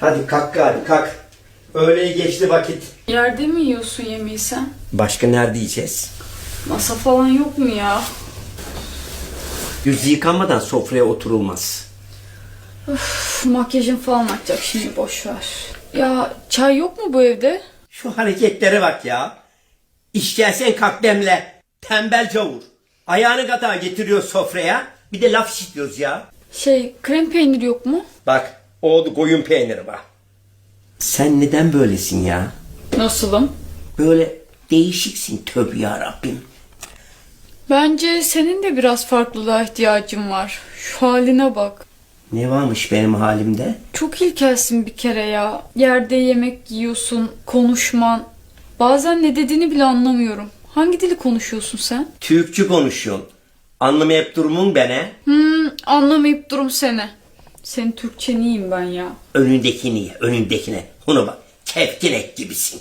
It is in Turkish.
Hadi kalk gari kalk. Öğleyi geçti vakit. Yerde mi yiyorsun yemeği sen? Başka nerede yiyeceğiz? Masa falan yok mu ya? Yüz yıkanmadan sofraya oturulmaz. Üf, makyajın falan akacak şimdi boş ver. Ya çay yok mu bu evde? Şu hareketlere bak ya. İş gelsen kalk demle. Tembel cavur. Ayağını katağa getiriyor sofraya. Bir de laf işitiyoruz ya. Şey krem peynir yok mu? Bak oldu koyun peyniri var. Sen neden böylesin ya? Nasılım? Böyle değişiksin tövbe ya Rabbim. Bence senin de biraz farklılığa ihtiyacın var. Şu haline bak. Ne varmış benim halimde? Çok ilkelsin bir kere ya. Yerde yemek yiyorsun, konuşman. Bazen ne dediğini bile anlamıyorum. Hangi dili konuşuyorsun sen? Türkçü konuşuyorsun. Anlamayıp durumun bene. Hmm, anlamayıp durum seni. Senin Türkçen iyiyim ben ya. Önündekini ye, önündekine. Ona bak. Keftinek gibisin.